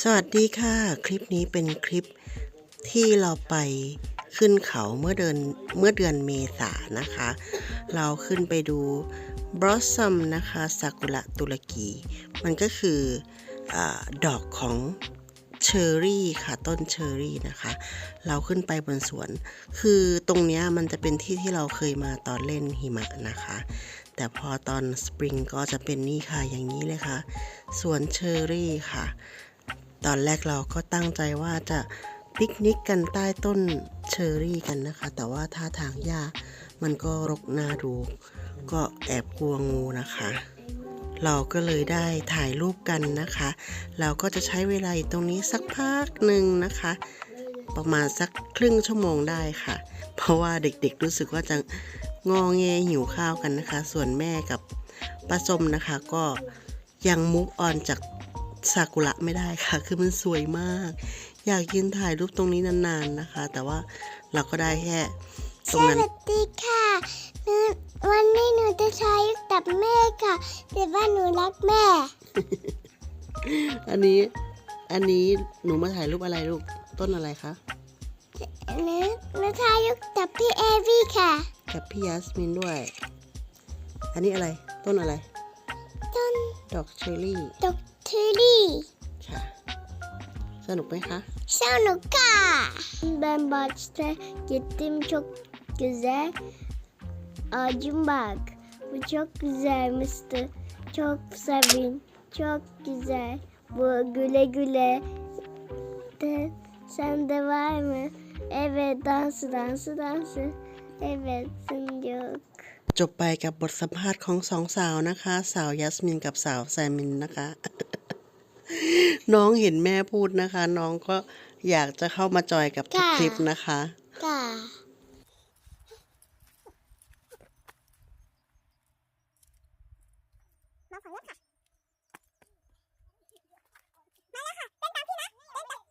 สวัสดีค่ะ คลิปนี้เป็นคลิปที่เราไปขึ้นเขาเมื่อเดือนเมื่อเดือนเมษานะคะ เราขึ้นไปดูบลอสซัมนะคะซากุระตุรกี มันก็คืออดอกของเชอร์รี่ค่ะต้นเชอร์รี่นะคะ เราขึ้นไปบนสวน คือตรงนี้มันจะเป็นที่ที่เราเคยมาตอนเล่นหิมะนะคะ แต่พอตอนสปริงก็จะเป็นนี่ค่ะอย่างนี้เลยค่ะสวนเชอร์รี่ค่ะ ตอนแรกเราก็ตั้งใจว่าจะปิกนิกกันใต้ต้นเชอร์รี่กันนะคะ แต่ว่าท่าทางหญ้ามันก็รกน่าดู ก็แอบกลัวงูนะคะ เราก็เลยได้ถ่ายรูปกันนะคะ เราก็จะใช้เวลาตรงนี้สักพักหนึ่งนะคะ ประมาณสักครึ่งชั่วโมงได้ค่ะ เพราะว่าเด็กๆรู้สึกว่าจะงอแงหิวข้าวกันนะคะ ส่วนแม่กับป้าสมนะคะก็ยังมุกออนจาก ซากุระไม่ได้ค่ะ คือมันสวยมาก อยากยืนถ่ายรูปตรงนี้นานๆนะคะ แต่ว่าเราก็ได้แค่ตสรงนั้นวัสดีค่ะหนูวันนี้หนูจะใช้กับแม่ค่ะ แต่ว่าหนูรักแม่ อันนี้อันนี้หนูมาถ่ายรูปอะไรลูกต้นอะไรคะหนูหนูใช้กับพี่เอวี่ค่ะ กับพี่ยัสมินด้วย อันนี้อะไรต้นอะไร ต้นดอกเชอร์รี่ดอกเทอรี่ ค่ะ สนุกไหมคะ สนุกค่ะ Ben bahçede gittim çok güzel. Ağacım bak. Bu çok güzelmişti. Çok sevin. Çok güzel. Bu güle güle. De, sen de var mı? Evet dansı dansı dansı. Evet sen yok. จบไปกับบทสัมภาษณ์ของสองสาวนะคะ สาวยัสมินกับสาวแซมินนะคะ น้องเห็นแม่พูดนะคะ น้องก็อยากจะเข้ามาจอยกับทุกค่ะคลิปนะคะค่ะมาขอเลือกค่ะมาแล้วค่ะเต้นตามพี่นะเต้นตามเร็ว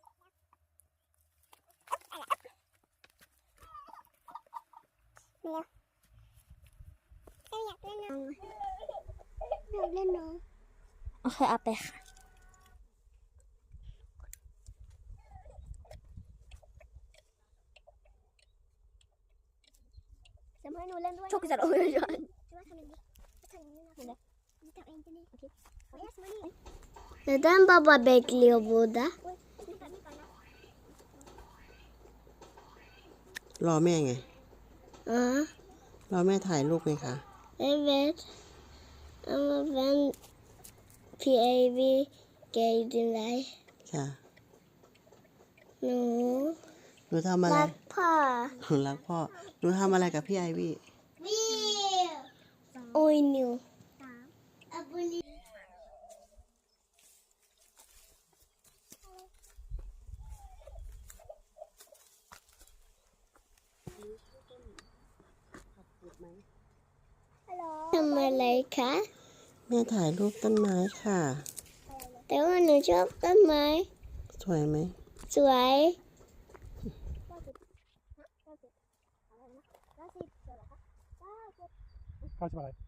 เต้นอยากเล่นน้องอยากเล่นน้องโอเคเอาไปค่ะจะมาให้หนูเล่นด้วย çok güzel oluyor şu an ว่าทำยังไงทำอย่างนี้นะนี่จับเองจะนี่โอเคขออนุญาตสมานี่ Neden baba bekliyor burada? นี่ก่อนนี่ก่อนนะรอแม่ไง Aa, รอแม่ถ่ายรูปไงคะ evet. Ama ben PAV geldiler. ค่ะ Hnu หนูทำอะไร รักพ่อหนูรักพ่อ หนูทำอะไรกับพี่ไอวี่ oynuyor. ทำอะไรคะ แม่ถ่ายรูปต้นไม้ค่ะ แต่ว่าหนูชอบต้นไม้ สวยไหม สวยเก้าสิบอะไร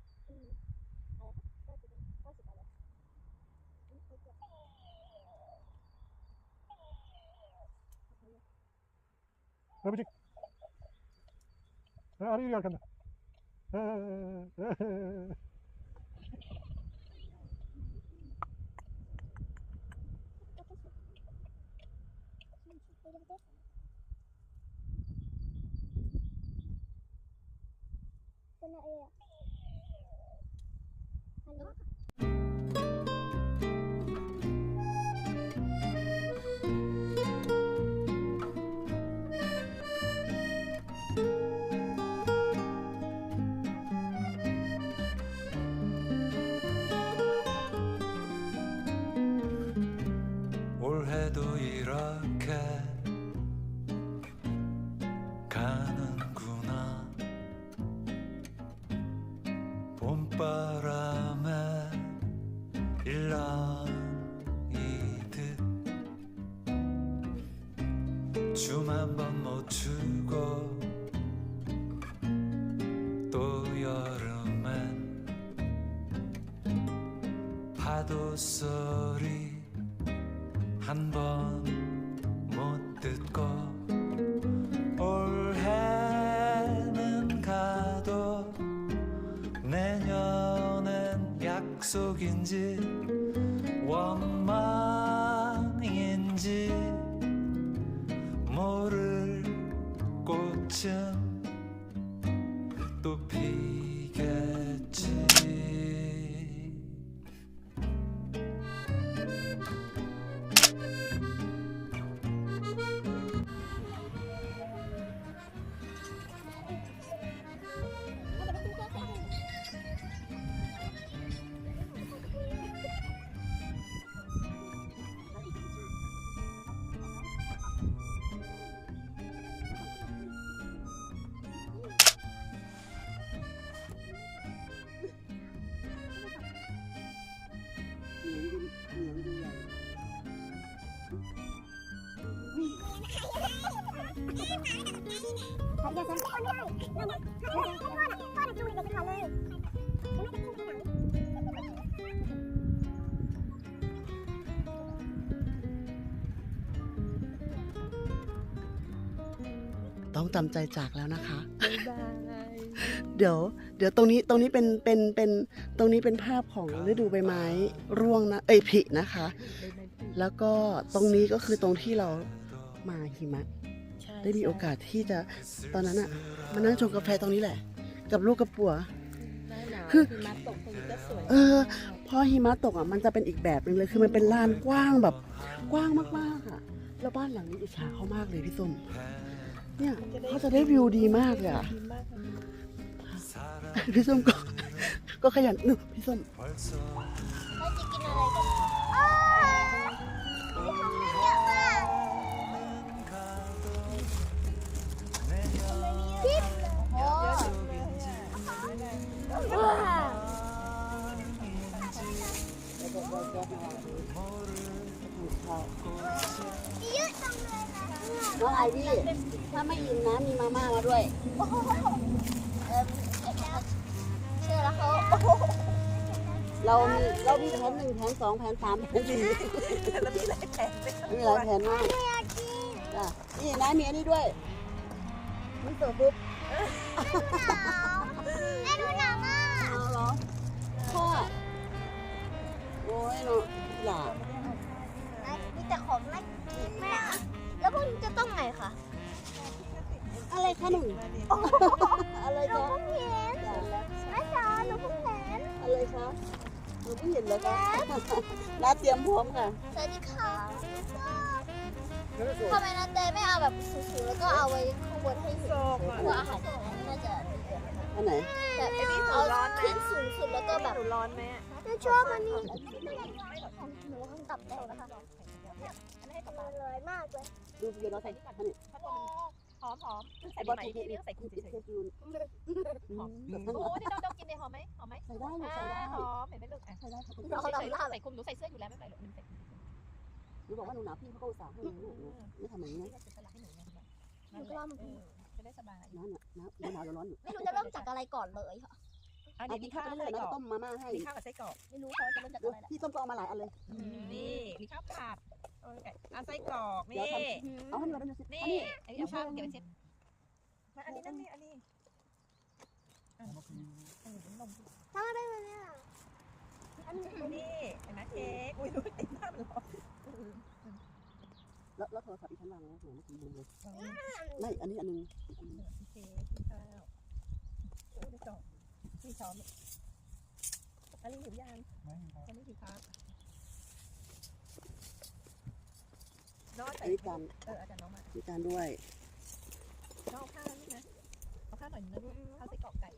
เฮ้ยไม่จริงเฮ้ย 춤 한 번 못 추 the peace. เดี๋ยวฉันจะเอาไม่ได้เดี๋ยวนะเดี๋ยวฉันให้พ่อน่ะพ่อน่ะจูงเด็กไปก่อนเลยเดี๋ยวแม่จะขึ้นทีหลังต้องจำใจจากแล้วนะคะ เดี๋ยว เดี๋ยวตรงนี้ตรงนี้เป็นเป็นเป็นตรงนี้เป็นภาพของฤดูใบไม้ร่วงนะเอ้ยผลินะคะ แล้วก็ตรงนี้ก็คือตรงที่เรามาหิมะ ได้มีโอกาสที่จะตอนนั้นอะมานั่งชงกาแฟตรงนี้แหละ กับลูกกระปัวคือหิมะตกตรงนี้ก็สวยเออ พอหิมะตกอะมันจะเป็นอีกแบบหนึงเลยคือมันเป็นลานกว้างแบบ กว้างมากๆอะแล้วบ้านหลังนี้อิจฉาเขามากเลยพี่ส้มเนี่ยเขาจะได้วิวดีมากเลยอะดีมากเลยพี่ส้มก็ ก็ขยันนึพี่ส้ม벌써เราจะกินอะไรกัน เยอะจังเลยนะน้องไอวี่ถ้าไม่ยินนะมีมาม่ามาด้วยโอ้โหเอิ่มเชื่อแล้วเขาโอ้โหเรามีเรามีแผนหนึ่งแผนสองแผนสามแผนสี่แล้วมีหลายแผนเลยมีหลายแผนมากไม่อยากกินจ้ะนี่นะมีอันนี้ด้วย มันเสิร์ฟปุ๊บหนาวแม่ดูหนาวมากเอาเหรอพ่อโอ้ ยเนาะหลามีแต่ของน่ากินแม่อะแล้วพวกนี้จะต้องไงคะอะไรคะหนุ่มอะไรหนูคะเพิ่งเห็นจ้ะแม่จ๋าหนูเพิ่งเห็นอะไรคะหนูเพิ่งเห็นเลยค่ะน้าเตรียมพร้อมค่ะสวัสดีค่ะทำไมนะเต้ไม่เอาแบบสูงๆแล้วก็เอาไว้ข้างบนให้เห็นโซกกลัวอาหารน่าจะ อันไหนแบบเอาขึ้นสูงสุดแล้วก็แบบหนูร้อนไหมอะไม่ชอบมันนี่หนูทำตับแตกนะคะร้อยมากเลยดูเดี๋ยวเราใส่อันนี้หอมหอมใส่บอใหสม่เทที่สนี่ต้องใส่กุ้งเทเฉยสยูนๆหอมโอ้โหนี่เราต้องกินเลยหอมไหมหอมไหมใส่ได้หนูอ่าใส่ได้หอมเห็นไหมลูกอะใส่ได้ค่ะเราเขาทำหน้าใส่คุมหนูใส่เสื้ออยู่แล้วไม่เป็นไรหรอกหนูใส่หนูบอกว่าหนูหนาวพี่เขาก็อุตส่าห์ให้หนูหนูไม่ทำอย่างนี้นี่นะก็เสียสละให้หนูไงนั่นแหละเออจะ ได้สบายน้ำหนาวน้ำหนาวร้อนอยู่ไม่รู้จะเริ่มจากอะไรก่อนเลยค่ะอันเอานี้กิมีนข้าข้าววไปไส้เรื่อยๆกแล้วรก็อกต้มมาม่าให้มีข้าวกับไส้กรอกไม่รู้เขาจะเริ่มจากอะไรนะพี่ส้มก็เอามาหลายอันเลย นี่มีข้าวผัดโอเคเอาไส้กรอกนี่เอาให้หนูได้ดูสินี่อันนี้อันนี้เอาข้าวเก็บไว้เช็ดมาอันนี้นั่นนี่อันนี้อันนี้นมทำอะไรมาเนี่ยอันนี้เห็นไหมเค้กอุ้ยดูติดหน้ามันร้อน แล้วแล้วโทรศัพท์อีกชั้นวางไว้หัวไม่กินเลยไม่อันนี้อันนึงโอเคกินข้าวโอ้ได้สองมีช้อนอันนี้หิวยานอันนี้หิวครับน้องอัใส่นนี้จานเอออาจารย์น้องมามีจานด้วยน้องเอาข้าวนี่นะเอาข้าวหน่อยนึงนะลูกข้าวไส้กรอกไก่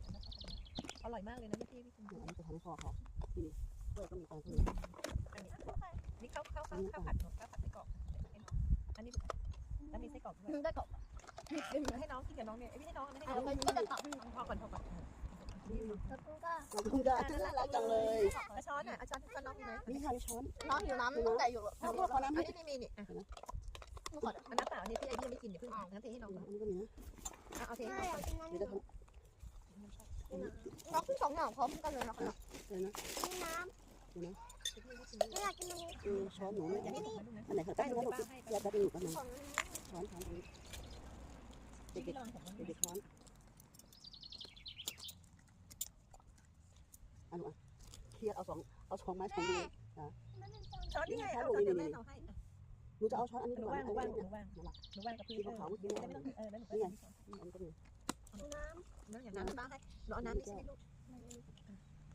อร่อยมากเลยนะพี่พี่คุณอันนี้จะทำให้พ่อเขาที่นี่ด้วยต้องมีจานที่อันนี้นี่ข้าวข้าวข้าวข้าวผัดข้าวผัดไส้กรอก อันนี้แล้วมีไส้กรอกด้วยได้ก่อนให้น้องกินกับน้องเนี่ยไม่ให้น้องไม่ให้เอาน้องไปก็จะตอบพอก่อนพอก่อนแล้วก็ขอบคุณค่ะน่ารักจังเลยอาช้อนอะอาช้อนช้อนน้องมีไหมนี่ค่ะช้อนน้องอยู่น้ำตั้งแต่อยู่เอาพ่อขอน้ำให้อันนี้มีนี่อะหนูขอมันน้ำเปล่าเนี่ยพี่ไอ้พี่ยังไม่กินเดี๋ยวเพิ่งงั้นเทให้น้องก่อนอันนี้ก็มีนะเอาเทใช่ให้น้องก่อนเดี๋ยวจะทน้องขึ้นสองอย่างพร้อมกันเลยนะคะำเลยนะนี่น้ำ อยากกินอันนี้เออช้อนหนูไม่อย่าให้อันน้องนะไหนคะได้ป้าให้เดี๋ยวจะไปอยู่กันหนึ่งช้อนช้อนตรงนี้เด็กๆลองของมันเด็กๆช้อนอันนู้นอะเคลียร์เอาสองเอาสองไม้สองมือช้อนนี่ไงเอาช้อนแม่เอาให้หนูจะเอาช้อนอันนี้หนูก่อนว่างหนูอันว่างหนี้นูว่างหนูว่างกับพี่ที่เขาเมื่อออเนี่ไม่ต้องเออแล้วหนูก็นี่ไงช้อนอันนี้ก็มีน้ำน้ำอย่างน้ำป้าให้หนูเอาน้ำนี่ใช่ไหมลูก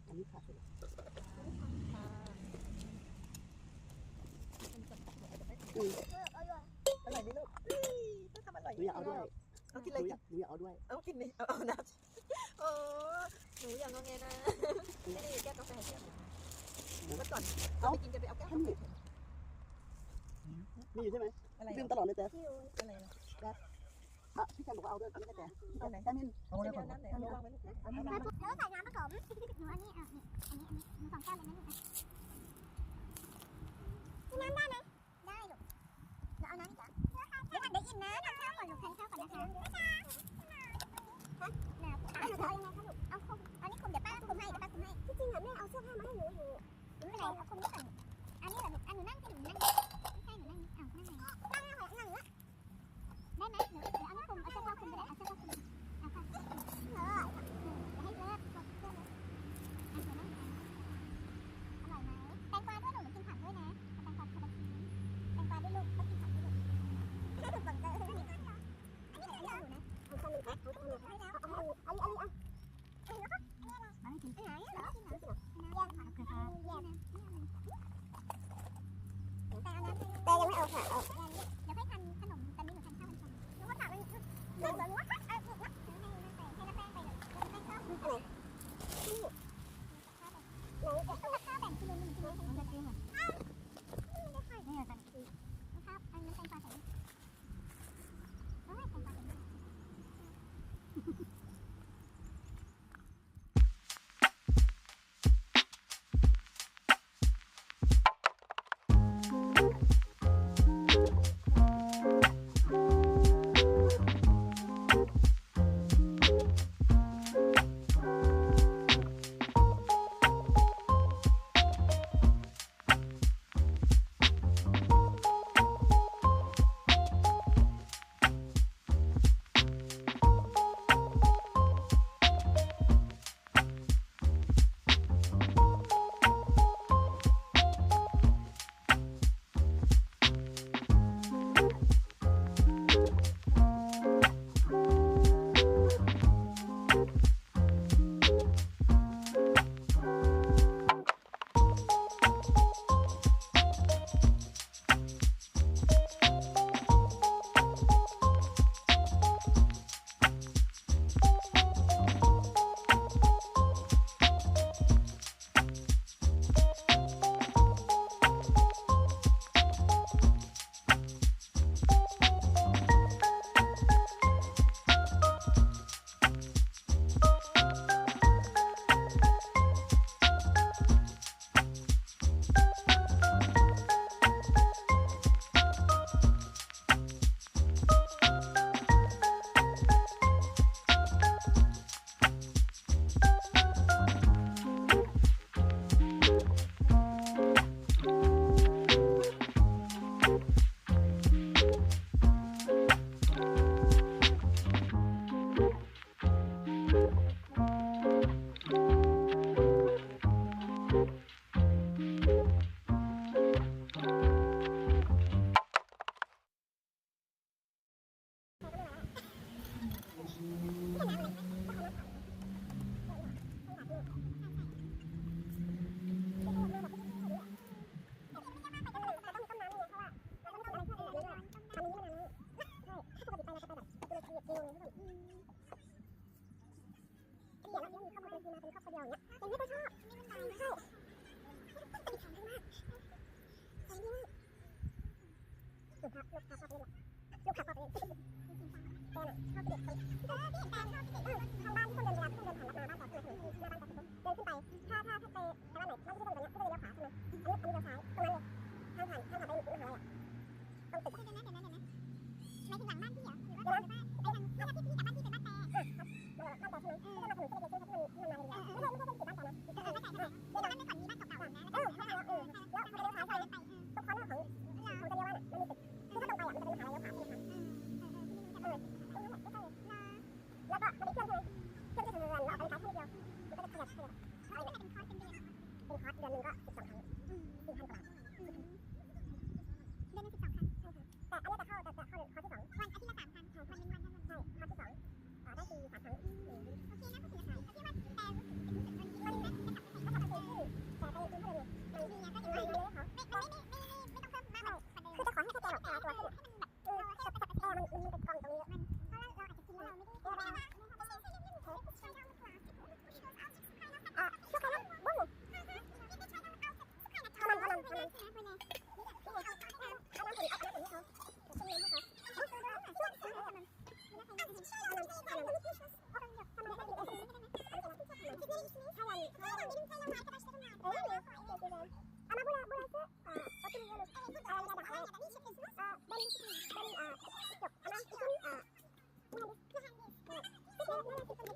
อันนี้ขาดไปแล้ว เอออร่อยอร่อยไหมลูกต้องทำอร่อยหนูอยากเอาด้วยเอากินหเลนูยอยากหนูอยากเอาด้วย เอากินเลยเอาเอาน้ำโอ้หนูอย่างงงไงนะนี่แก้วกาแฟเดี๋ยวเมื่อก่อนเอาไปกินจะไปเอาแก้วกาแฟมีอยู่ใช่ไหมอะไรดื่มตลอดเลยแต่หิวอะไรนะอะพี่แคมบอกว่าเอาด้วยไม่ใช่แต่อันไหนแค่มินเอาไว้จะก่อนเอาน้ำไหนเอาวางไว้ลูกเอาน้ำแล้วก็ใส่น้ำผสมหนูอันนี้อะนี่อันนี้อันนี้หนูสองแก้วเลยนะลูกนะกินน้ำได้ไหม นะทำข้าวก่อนลูกทานข้าวก่อนนะคะฮะหนาวเอาหนูจะเอายังไงคะลูกเอาคมอันนี้คมเดี๋ยวป้าคุมให้เดี๋ยวป้าคุมให้ที่จริงอะแม่เอาเสื้อผ้ามาให้หนูอยู่หนูไม่เป็นไรเอาคมนี้ก่อนอันนี้เหรอลูกอันหนูนั่งที่หนูนั่งไม่ใช่หนูนั่งอ้าวนั่งไหนนั่งนั่งนั่งนั่งได้ไหมเดี๋ยวเดี๋ยวเอา ลูกผักลูกผักลูกลูกผักลูกผักแกน่ะชอบเด็กคนเออพี่แกชอบเด็กทางบ้านที่คนเดินเวลาที่คนเดินผ่านมาบ้านต่อถนนหน้าบ้านต่อถนเดินขึ้นไปถ้าถ้าถ้าไปไปบ้านไหนบ้านที่คนเดินเนี้ยก็จะเลี้ยวขวาใช่ไหมอันนี้อันนี้เลี้ยวซ้ายตรงนั้นเลยทางผ่านทางผ่านไปมหาลัยอะตรงตึกเดี๋ยวนะเดี๋ยวนะเดี๋ยวนะไม่ถึงหลังบ้านพี่เหรอหรือว่าไปทางไปทางพี่พี่กลับบ้านพี่เป็นบ้านแต่บ้านแต่ใช่ไหมเออมาถนนที่เล็กๆที่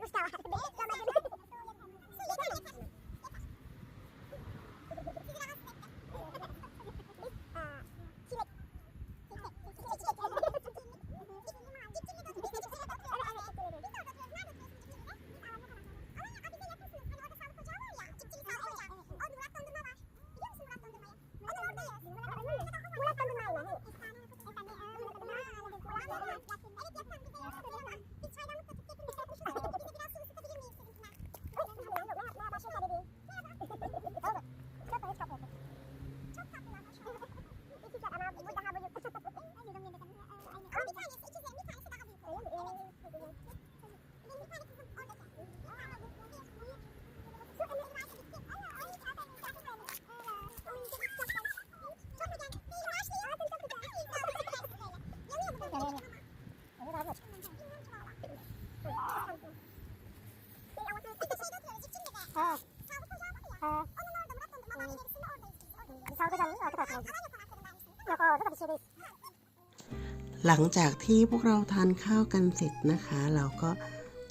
no Star หลังจากที่พวกเราทานข้าวกันเสร็จนะคะ เราก็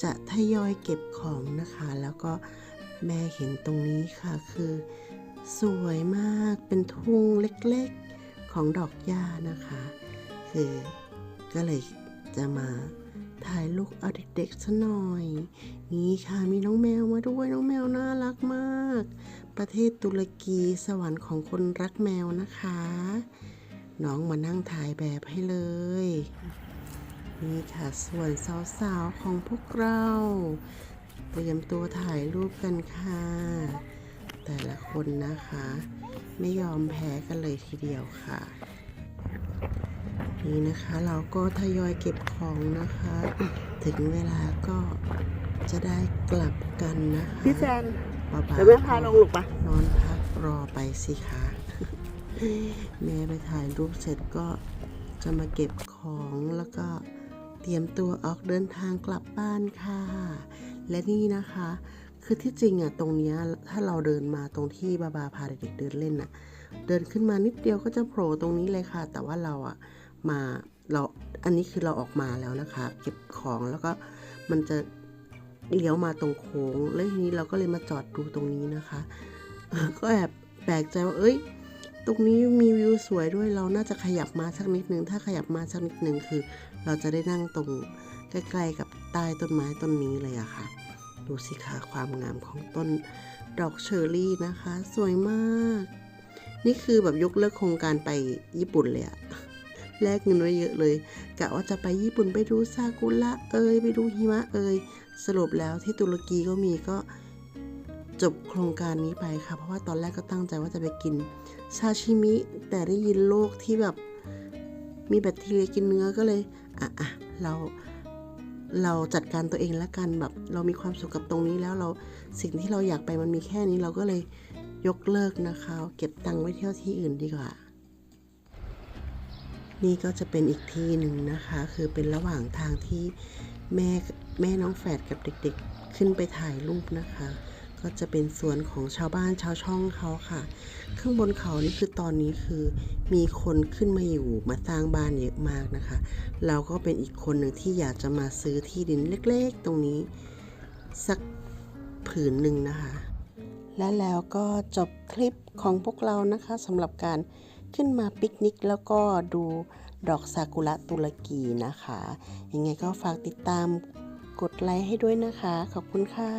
จะทยอยเก็บของนะคะ แล้วก็แม่เห็นตรงนี้ค่ะคือ สวยมากเป็นทุ่งเล็กๆของดอกหญ้านะคะ คือก็เลยจะมา ถ่ายรูปเอาเด็กๆซะหน่อย นี่ค่ะมีน้องแมวมาด้วยน้องแมวน่ารักมาก ประเทศตุรกีสวรรค์ของคนรักแมวนะคะ น้องมานั่งถ่ายแบบให้เลย นี่ค่ะส่วนสาวๆของพวกเราเตรียมตัวถ่ายรูปกันค่ะ แต่ละคนนะคะ ไม่ยอมแพ้กันเลยทีเดียวค่ะ นี่นะคะ เราก็ทยอยเก็บของนะคะ ถึงเวลาก็จะได้กลับกันนะคะพี่แซนบ๊ายบายเดี๋ยวแม่พาลงหลุกปะนอนพักรอไปสิคะแม่ไปถ่ายรูปเสร็จก็จะมาเก็บของแล้วก็เตรียมตัวออกเดินทางกลับบ้านค่ะ และนี่นะคะ คือที่จริงอะตรงเนี้ยถ้าเราเดินมาตรงที่บาบาพาเด็กๆเดินเล่นน่ะ เดินขึ้นมานิดเดียวก็จะโผล่ตรงนี้เลยค่ะ แต่ว่าเราอะ มาเราอันนี้คือเราออกมาแล้วนะคะ เก็บของแล้วก็มันจะเลี้ยวมาตรงโค้งแล้วทีนี้เราก็เลยมาจอดดูตรงนี้นะคะ ก็แอบแปลกใจว่าเอ้ย ตรงนี้มีวิวสวยด้วยเราน่าจะขยับมาสักนิดนึง ถ้าขยับมาสักนิดนึงคือ เราจะได้นั่งตรงใกล้ๆกับใต้ต้นไม้ต้นนี้เลยอะค่ะ ดูสิคะความงามของต้นดอกเชอร์รี่นะคะ สวยมาก นี่คือแบบยกเลิกโครงการไปญี่ปุ่นเลยอะ แลกเงินไว้เยอะเลยกะว่าจะไปญี่ปุ่นไปดูซากุระเอยไปดูหิมะเอยสรุปแล้วที่ตุรกีก็มีก็จบโครงการนี้ไปค่ะ เพราะว่าตอนแรกก็ตั้งใจว่าจะไปกินซาชิมิ แต่ได้ยินโรคที่แบบมีแบคทีเรียกินเนื้อก็เลยอะอะเราเราจัดการตัวเองแล้วกันแบบเรามีความสุขกับตรงนี้แล้วเราสิ่งที่เราอยากไปมันมีแค่นี้เราก็เลยยกเลิกนะคะ เก็บตังค์ไว้เที่ยวที่อื่นดีกว่า นี่ก็จะเป็นอีกที่หนึ่งนะคะ คือเป็นระหว่างทางที่แม่แม่น้องแฝดกับเด็กๆ ขึ้นไปถ่ายรูปนะคะ ก็จะเป็นสวนของชาวบ้านชาวช่องเขาค่ะ ข้างบนเขานี่คือตอนนี้คือมีคนขึ้นมาอยู่มาสร้างบ้านเยอะมากนะคะ เราก็เป็นอีกคนหนึ่งที่อยากจะมาซื้อที่ดินเล็กๆ ตรงนี้ สักผืนหนึ่งนะคะ และแล้วก็จบคลิปของพวกเรานะคะสำหรับการ ขึ้นมาปิกนิกแล้วก็ดูดอกซากุระตุรกีนะคะ ยังไงก็ฝากติดตามกดไลค์ให้ด้วยนะคะ ขอบคุณค่ะ